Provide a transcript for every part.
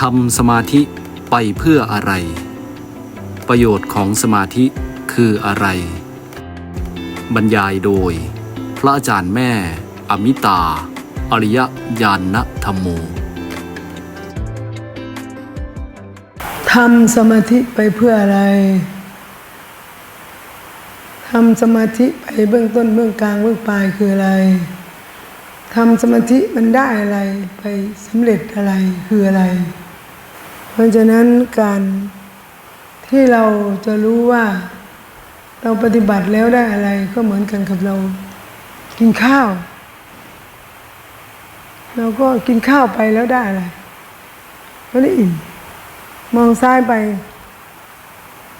ทำสมาธิไปเพื่ออะไร ประโยชน์ของสมาธิคืออะไร บรรยายโดย พระอาจารย์แม่ อมิตา อริยญาณธรรมโมทำสมาธิไปเพื่ออะไรทำสมาธิไปเบื้องต้นเบื้องกลางเบื้องปลายคืออะไรทำสมาธิมันได้อะไรไปสำเร็จอะไรคืออะไร เพราะฉะนั้นการที่เราจะรู้ว่าเราปฏิบัติแล้วได้อะไรก็เหมือนกันกับเรากินข้าว เราก็กินข้าวไปแล้วได้อะไรก็ได้อิ่มมองซ้ายไป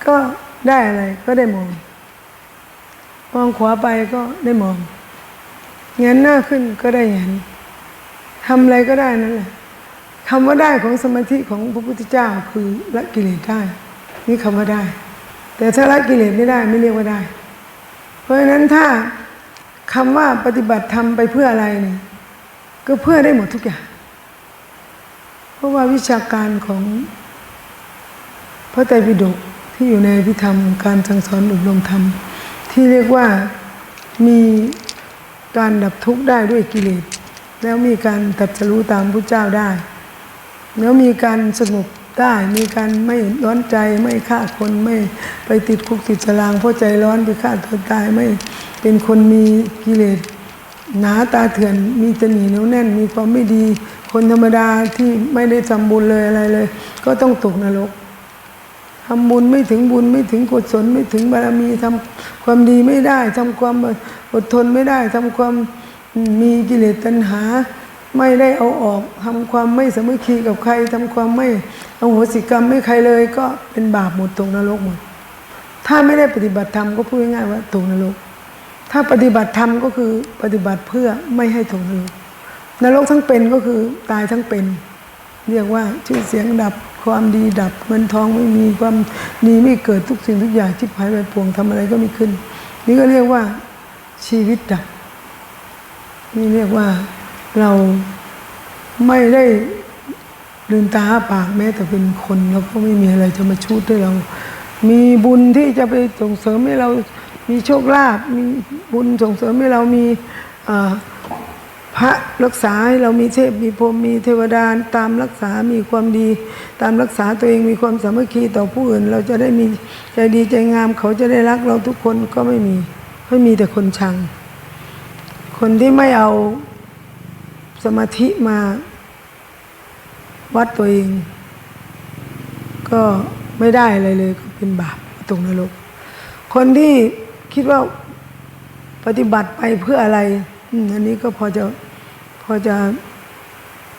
ก็ได้อะไรก็ได้มอง มองขวาไปก็ได้มองเงนหน้าขึ้นก็ได้เห็นทำอะไรก็ได้นั่นแหละ คำว่าได้ของสมาธิของพระพุทธเจ้าคือละกิเลสได้ นี่คำว่าได้ แต่ถ้าละกิเลสไม่ได้ไม่เรียกว่าได้ เพราะฉะนั้นถ้าคำว่าปฏิบัติธรรมไปเพื่ออะไรนี่ก็เพื่อได้หมดทุกอย่าง เพราะว่าวิชาการของพระไตรปิฎกที่อยู่ในพิธรรมการสั่งสอนอบรมธรรม ที่เรียกว่ามีการดับทุกข์ได้ด้วยกิเลสแล้วมีการตัดสรู้ตามพระเจ้าได้ แล้วมีการสงบได้มีการไม่ร้อนใจไม่ฆ่าคนไม่ไปติดคุกติดตารางเพราะใจร้อนไปฆ่าตัวตายไม่เป็นคนมีกิเลสหนาตาเถื่อนมีตนีเหนียวแน่น มีความไม่ดี คนธรรมดาที่ไม่ได้ทำบุญเลยอะไรเลย ก็ต้องตกนรกทำบุญไม่ถึงบุญไม่ถึงกุศลไม่ถึงบารมีทำความดีไม่ได้ทำความอดทนไม่ได้ทำความมีกิเลสตัณหา ไม่ได้เอาออกทำความไม่สมัคคีกับใครทำความไม่เอาโหสิกรรมไม่ใครเลยก็เป็นบาปหมดตกนรกหมด ถ้าไม่ได้ปฏิบัติธรรมก็พูดง่ายๆว่าตกนรก ถ้าปฏิบัติธรรมก็คือปฏิบัติเพื่อไม่ให้ตกนรกนรกทั้งเป็นก็คือตายทั้งเป็น เรียกว่าชื่อเสียงดับความดีดับเงินทองไม่มีความดีไม่เกิดทุกสิ่งทุกอย่างที่หายไปพวงทำอะไรก็ไม่ขึ้น นี่ก็เรียกว่าชีวิตดับนี่เรียกว่า เราไม่ได้ลืมตาอ้าปากแม้แต่เป็นคนเราก็ไม่มีอะไรจะมาชูดให้เรา มีบุญที่จะไปส่งเสริมให้เรามีโชคลาภมีบุญส่งเสริมให้เรามีพระรักษาให้เรามีเทพมีพรหมมีเทวดาตามรักษา มีความดี ตามรักษาตัวเองมีความสามัคคีต่อผู้อื่น เราจะได้มีใจดีใจงาม เขาจะได้รักเราทุกคนก็ไม่มีไม่มีแต่คนชัง คนที่ไม่เอา สมาธิมาวัดตัวเอง ก็ไม่ได้อะไรเลยก็เป็นบาปตกนรกคนที่คิดว่าปฏิบัติไปเพื่ออะไรอันนี้ก็พอจะพอจะ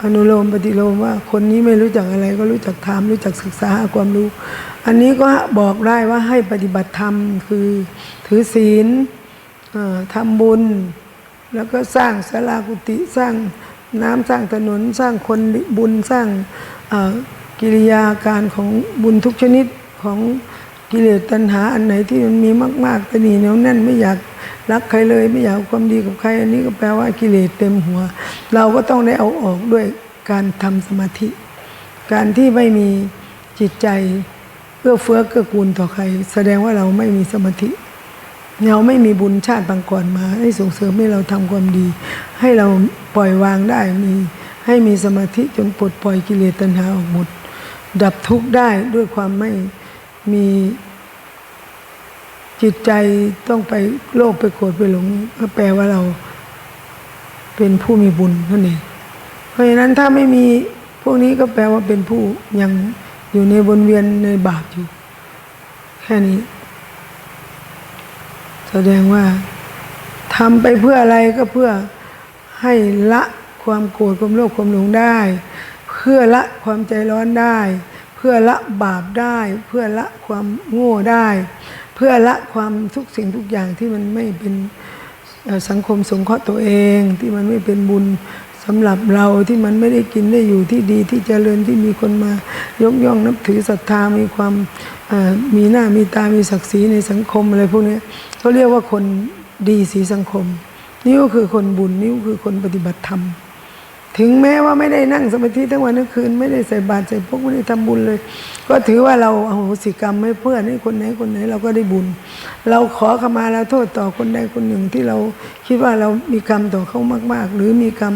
อนุโลมปฏิโลมว่า คนนี้ไม่รู้จักอะไรก็รู้จักธรรมรู้จักศึกษาความรู้ อันนี้ก็บอกได้ว่าให้ปฏิบัติธรรมคือถือศีลทำบุญ แล้วก็สร้างศาลากุฏิสร้าง น้ำสร้างถนนสร้างคนบุญสร้างกิริยาการของบุญทุกชนิดของกิเลสตัณหาอันไหนที่มันมีมากๆตนีเหนียวแน่นไม่อยากรักใครเลยไม่อยากความดีกับใคร อันนี้ก็แปลว่ากิเลสเต็มหัว เราก็ต้องได้เอาออกด้วยการทำสมาธิ การที่ไม่มีจิตใจเอื้อเฟื้อเกื้อกูลต่อใคร แสดงว่าเราไม่มีสมาธิ เราไม่มีบุญชาติบางก่อนมาให้ส่งเสริมให้เราทำความดี ให้เราปล่อยวางได้มีให้มีสมาธิจนปลดปล่อยกิเลสตัณหาออกหมด ดับทุกข์ได้ด้วยความไม่มีจิตใจต้องไปโลภไปโกรธไปหลงก็แปลว่าเราเป็นผู้มีบุญนั่นเองเพราะฉะนั้นถ้าไม่มีพวกนี้ก็แปลว่าเป็นผู้ยังอยู่ในวนเวียนในบาปอยู่ แค่นี้ แสดงว่าทำไปเพื่ออะไรก็เพื่อให้ละความโกรธความโลภความหลงได้ เพื่อละความใจร้อนได้ เพื่อละบาปได้ เพื่อละความโง่ได้ เพื่อละความทุกสิ่งทุกอย่างที่มันไม่เป็นสังคมสงเคราะห์ตัวเองที่มันไม่เป็นบุญสำหรับเราที่มันไม่ได้กินได้อยู่ที่ดีที่เจริญที่มีคนมา ยกย่องนับถือศรัทธามีความมีหน้ามีตามีศักดิ์ศรีในสังคมอะไรพวกนี้เขาเรียกว่าคนดีสีสังคม นี่ก็คือคนบุญนี่ก็คือคนปฏิบัติธรรม ถึงแม้ว่าไม่ได้นั่งสมาธิทั้งวันทั้งคืน ไม่ได้ใส่บาตรใส่พวกไม่ได้ทำบุญเลย ก็ถือว่าเราเอาโหสิกรรมให้เพื่อนให้คนไหนคนไหนเราก็ได้บุญ เราขอขมาแล้วโทษต่อคนใดคนหนึ่งที่เราคิดว่าเรามีกรรมต่อเขามาก ๆ หรือมีกรรม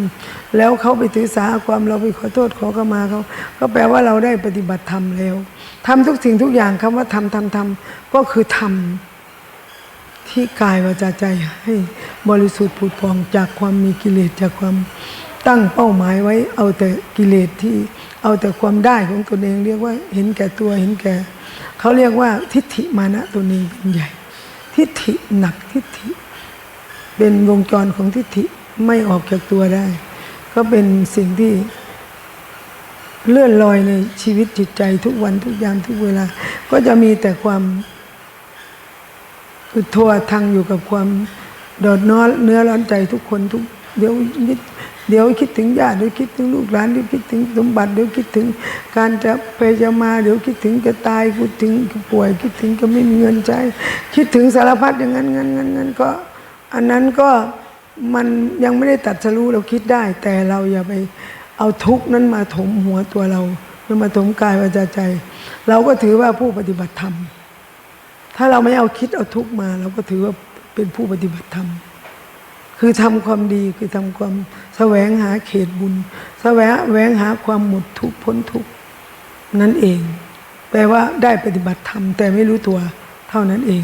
แล้วเขาไปถือสาความเราไปขอโทษขอขมาเขาก็แปลว่าเราได้ปฏิบัติธรรมแล้วทำทุกสิ่งทุกอย่างคำว่าทำทำทำก็คือทำที่กายวาจาใจให้บริสุทธิ์ผุดพองจากความมีกิเลสจากความ ตั้งเป้าหมายไว้เอาแต่กิเลสที่เอาแต่ความได้ของตนเอง เรียกว่าเห็นแก่ตัวเห็นแก่เขาเรียกว่าทิฏฐิมานะตัวเองเป็นใหญ่ ทิฏฐิหนักทิฏฐิ เป็นวงจรของทิฏฐิไม่ออกจากตัวได้ ก็เป็นสิ่งที่เลื่อนลอยในชีวิตจิตใจทุกวันทุกยามทุกเวลา ก็จะมีแต่ความคือทัวทางอยู่กับความโดดน้อเนื้อร้อนใจทุกคนทุกเดี๋ยวนิด เดี๋ยวคิดถึงญาติเดี๋ยวคิดถึงลูกหลานเดี๋ยวคิดถึงสมบัติเดี๋ยวคิดถึงการจะไปจะมา เดี๋ยวคิดถึงจะตายคิดถึงป่วย คิดถึงจะไม่มีเงินใช้คิดถึงสารพัดอย่างนั้นงั้นงั้นงั้นก็ อันนั้นก็มันยังไม่ได้ตัดสรู้เราคิดได้ แต่เราอย่าไปเอาทุกนั้นมาถมหัวตัวเราหรือมาถมกายวาจาใจ เราก็ถือว่าผู้ปฏิบัติธรรม ถ้าเราไม่เอาคิดเอาทุกมา เราก็ถือว่าเป็นผู้ปฏิบัติธรรม คือทำความดีคือทำความแสวงหาเขตบุญ แสวงแหวงหาความหมดทุกพ้นทุกนั่นเอง แปลว่าได้ปฏิบัติธรรมแต่ไม่รู้ตัวเท่านั้นเอง